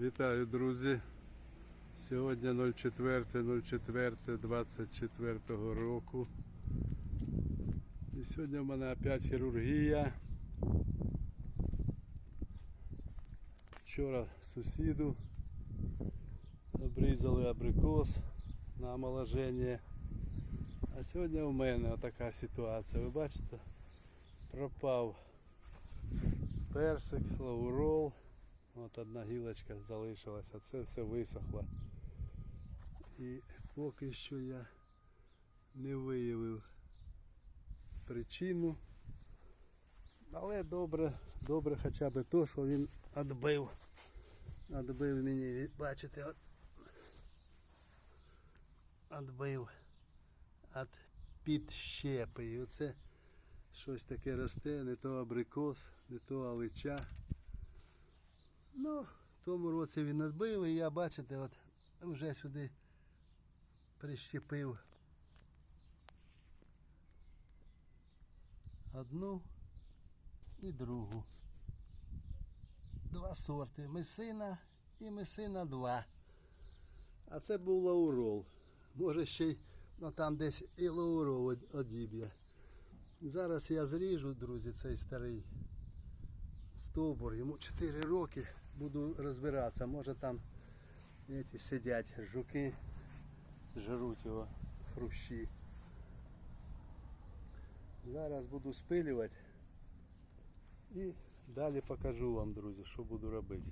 Вітаю, друзі. Сьогодні 04.04.24 року. І сьогодні в мене опять хірургія. Вчора сусіду обрізали абрикос на омоложення. А сьогодні у мене така ситуація. Ви бачите, пропав персик, лаурол. От одна гілочка залишилася, це все висохло. І поки що я не виявив причину. Але добре, добре хоча б то, що він відбив. Відбив мені, бачите, от. Відбив від підщепи. І оце щось таке росте, не то абрикос, не то алича. Ну, в тому році він надбив, і я, бачите, от вже сюди прищепив одну і другу. Два сорти. Месина і месина 2. А це був лаурол. Може ще й ну, там десь і лаурол од- одіб'є. Зараз я зріжу, друзі, цей старий стовбур, йому 4 роки, буду розбиратися. Може там эти, сидять жуки, жруть його хрущі. Зараз буду спилювати і далі покажу вам, друзі, що буду робити.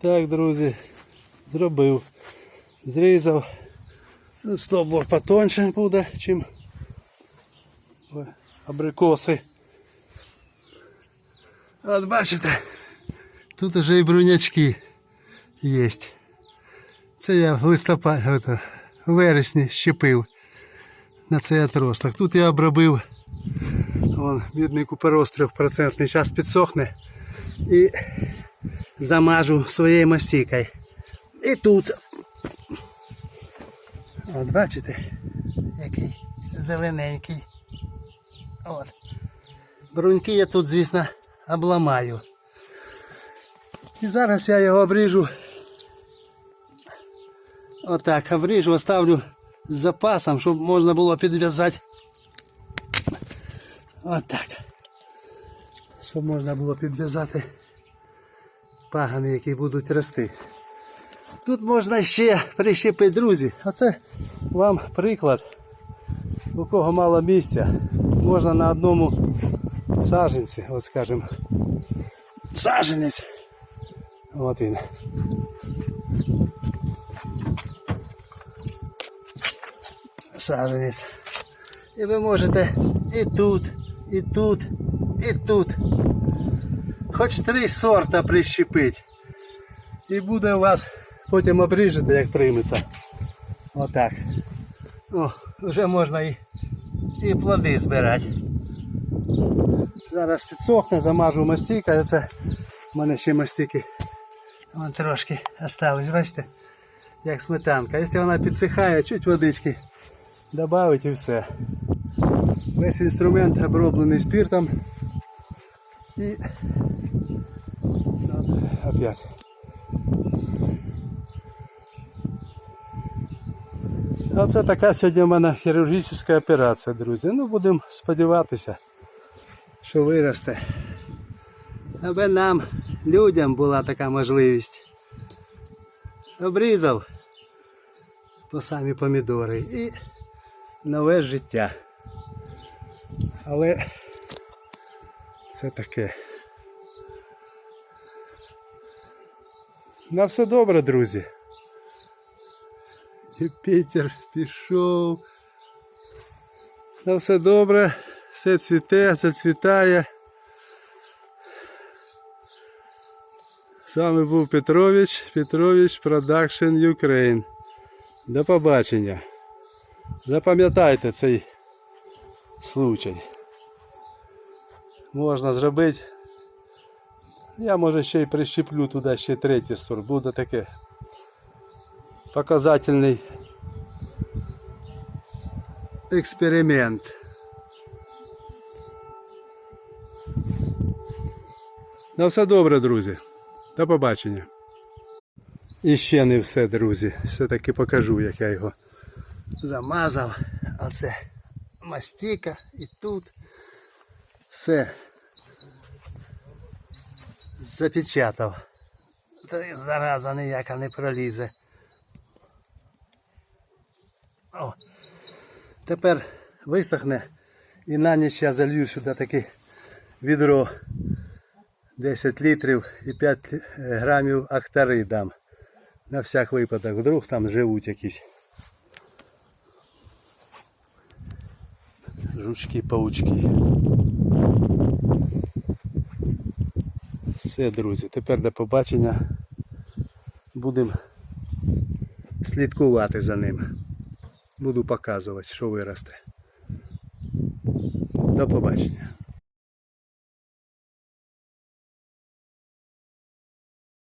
Так, друзі, зробив. Зрізав. Ну, стовбур потоньше буде, чим абрикоси. От бачите, тут уже і брунячки є. Це я в листопаді, в вересні щепив на цей отросток. Тут я обробив вон, бідний купероз 3%, зараз підсохне і замажу своєю мастикою. І тут. От бачите, який зелененький. От. Бруньки я тут, звісно, обламаю. І зараз я його обріжу. Отак, обріжу, оставлю з запасом, щоб можна було підв'язати. Отак. Щоб можна було підв'язати пагани, які будуть рости. Тут можна ще прищепити, друзі. Оце вам приклад. У кого мало місця, можна на одному саженці, от скажімо, саженець. От він. Саженець. І ви можете і тут, і тут, і тут. Хоч три сорта прищепити. І буде у вас потім обріжете, як прийметься. Отак. О, вже можна і, і плоди збирати. Зараз підсохне, замажу мастикою. Це в мене ще мастики вон трошки осталось, бачите? Як сметанка. Якщо вона підсихає, чуть водички додати і все. Весь інструмент оброблений спиртом. І от, опять. Оце така сьогодні в мене хірургічна операція, друзі. Ну, будемо сподіватися, що виросте. Аби нам, людям, була така можливість. Обрізав по самі помідори і нове життя. Але це таке. На все добре, друзі. Юпітер пішов. На все добре, все цвіте, зацвітає. З вами був Петрович, Петрович Продакшн Ukraine. До побачення. Запам'ятайте цей случай. Можна зробити. Я може ще й прищеплю туди ще третій сорт. Буде таке показательний експеримент. На все добре, друзі. До побачення. І ще не все, друзі. Все-таки покажу, як я його замазав. Оце мастика і тут. Все. Запечатав. Це зараза ніяка не пролізе. О. Тепер висохне і на ніч я залью сюди таке відро 10 літрів і 5 грамів актари дам. На всяк випадок, вдруг там живуть якісь. Жучки, паучки. Все, друзі, тепер до побачення. Будемо слідкувати за ним. Буду показувати, що виросте. До побачення.